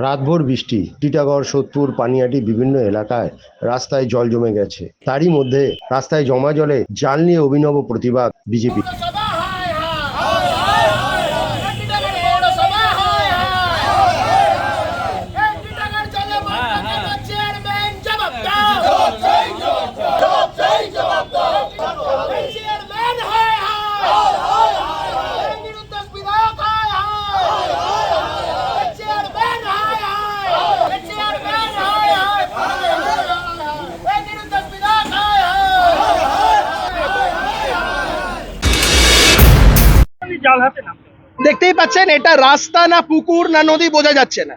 রাতভর বৃষ্টি, টিটাগড়, সোদপুর, পানিয়াটি বিভিন্ন এলাকায় রাস্তায় জল জমে গেছে। তারই মধ্যে রাস্তায় জমা জলে জাল নিয়ে অভিনব প্রতিবাদ বিজেপি। দেখতেই পাচ্ছেন, এটা রাস্তা না পুকুর না নদী বোঝা যাচ্ছে না।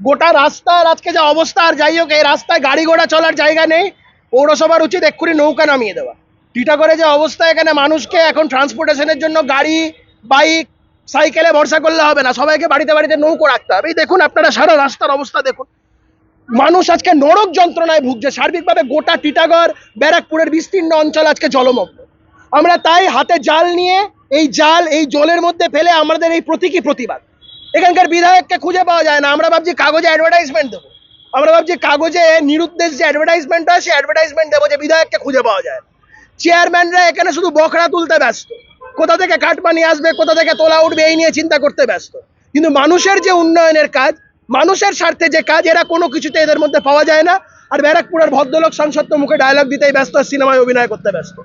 গোটা রাস্তার আজকে যা অবস্থা, আর যাই হোক, এই রাস্তায় গাড়ি ঘোড়া চলার জায়গা নেই, পৌরসভার উচিত এক্ষুনি নৌকা নামিয়ে দেওয়া। টিটাগড়ে যে অবস্থা, এখানে মানুষকে এখন ট্রান্সপোর্টেশনের জন্য গাড়ি বাইক সাইকেলে ভরসা করলে হবে না। সবাইকে বাড়িতে বাড়িতে নৌকো রাখতে হবে। এই দেখুন আপনারা সারা রাস্তার অবস্থা দেখুন। মানুষ আজকে নরক যন্ত্রণায় ভুগছে। সার্বিকভাবে গোটা টিটাগড়, ব্যারাকপুরের বিস্তীর্ণ অঞ্চল আজকে জলমগ্ন। আমরা তাই হাতে জাল নিয়ে এই জাল, এই জলের মধ্যে ফেলে আমাদের এই প্রতীকী প্রতিবাদ। এখানকার বিধায়ককে খুঁজে পাওয়া যায় না। আমরা ভাবছি কাগজে অ্যাডভার্টাইজমেন্ট দেবো। আমরা ভাবছি কাগজে নিরুদ্দেশ যে অ্যাডভার্টাইজমেন্ট হয় সেই অ্যাডভার্টাইজমেন্ট দেবো যে বিধায়ককে খুঁজে পাওয়া যায় চেয়ারম্যানরা এখানে শুধু বখরা তুলতে ব্যস্ত। কোথা থেকে কাটমানি আসবে, কোথা থেকে তোলা উঠবে, এই নিয়ে চিন্তা করতে ব্যস্ত। কিন্তু মানুষের যে উন্নয়নের কাজ, মানুষের স্বার্থে যে কাজ, এরা কোনো কিছুতে এদের মধ্যে পাওয়া যায় না। আর ব্যারাকপুরের ভদ্রলোক সংসদ মুখে ডায়লগ দিতেই ব্যস্ত আর সিনেমায় অভিনয় করতে ব্যস্ত।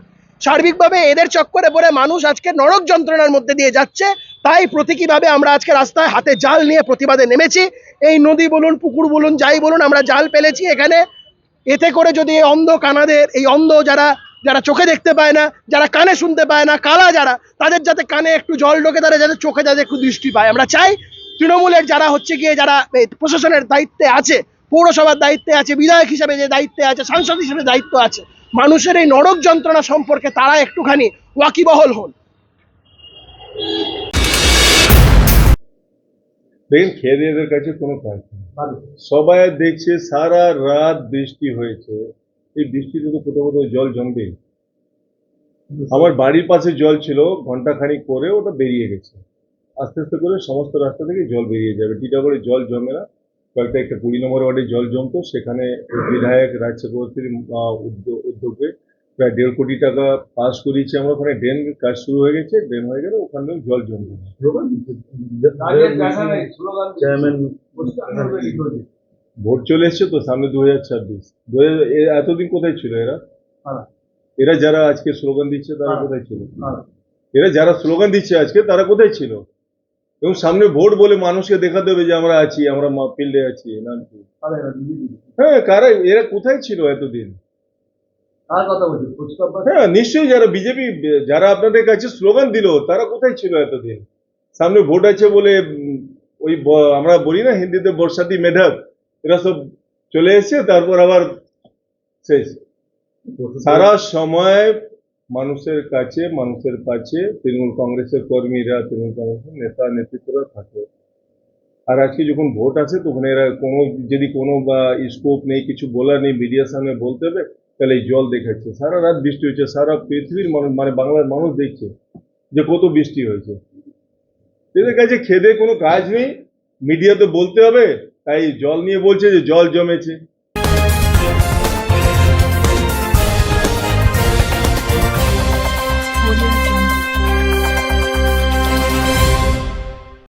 সার্বিকভাবে এদের চক্করে পড়ে মানুষ আজকে নরক যন্ত্রণার মধ্যে দিয়ে যাচ্ছে। তাই প্রতীকীভাবে আমরা আজকে রাস্তায় হাতে জাল নিয়ে প্রতিবাদে নেমেছি। এই নদী বলুন, পুকুর বলুন, যাই বলুন, আমরা জাল পেলেছি এখানে। এতে করে যদি এই অন্ধ কানাদের, এই অন্ধ যারা যারা চোখে দেখতে পায় না, যারা কানে শুনতে পায় না, কালা যারা, তাদের যাতে কানে একটু জল ঢোকে, তারা যাতে চোখে যাতে একটু দৃষ্টি পায়। আমরা চাই তৃণমূলের যারা হচ্ছে গিয়ে, যারা প্রশাসনের দায়িত্বে আছে, পৌরসভার দায়িত্বে আছে, বিধায়ক হিসাবে যে দায়িত্বে আছে, সাংসদ হিসেবে দায়িত্ব আছে মানুষের এই নরক যন্ত্রণা সম্পর্কে তারা একটুখানি ওয়াকিবহল হন। দেখেন খেয়েদের কাছে কোনো কাজ সবাই দেখছে সারা রাত বৃষ্টি হয়েছে। এই বৃষ্টিতে তো কোথাও কোথাও জল জমবে আমার বাড়ির পাশে জল ছিল ঘণ্টা খানিক পরে ওটা বেরিয়ে গেছে। আস্তে আস্তে করে সমস্ত রাস্তা থেকে জল বেরিয়ে যাবে। টিটাগড়ে জল জমে না। কয়েকটা একটা কুড়ি নম্বর ওয়ার্ডে জল জমতো সেখানে বিধায়ক রাজ চক্রবর্তীর উদ্যোগে প্রায় দেড় কোটি টাকা পাস করিয়েছি আমরা। ওখানে ড্রেন কাজ শুরু হয়ে গেছে ড্রেন হয়ে গেলে ওখানেও জল জমবে। ভোট চলে এসছে তো সামনে দু হাজার ছাব্বিশ। দু এতদিন কোথায় ছিল এরা? এরা যারা আজকে স্লোগান দিচ্ছে তারা কোথায় ছিল? এরা যারা স্লোগান দিচ্ছে আজকে তারা কোথায় ছিল? এবং সামনে ভোট বলে মানুষকে দেখা দেবে যে আমরা আছি আমরা ফিল্ডে আছি হ্যাঁ কারা? এরা কোথায় ছিল এতদিন? হ্যাঁ নিশ্চয়ই যারা বিজেপি যারা আপনাদের কাছে স্লোগান দিল তারা কোথায় ছিল এতদিন? সামনে ভোট আছে বলে ওই আমরা বলি না হিন্দিতে বর্ষাতি মেধাব এরা সব চলে এসেছে তারপর আবার শেষ। সারা সময় মানুষের কাছে মানুষের কাছে তৃণমূল কংগ্রেসের কর্মীরা, তৃণমূল কংগ্রেসের নেতা, নেতৃত্বরা থাকে। আর আজকে যখন ভোট আসে, তখন এরা কোনো, যদি কোনো, বা স্কোপ নেই, কিছু বলার নেই মিডিয়ার সামনে বলতে হবে, তাহলে এই জল দেখাচ্ছে। সারা রাত বৃষ্টি হয়েছে সারা পৃথিবীর মানুষ মানে বাংলার মানুষ দেখছে যে কত বৃষ্টি হয়েছে। এদের কাছে খেদে কোনো কাজ নেই মিডিয়াতে বলতে হবে, তাই জল নিয়ে বলছে যে জল জমেছে।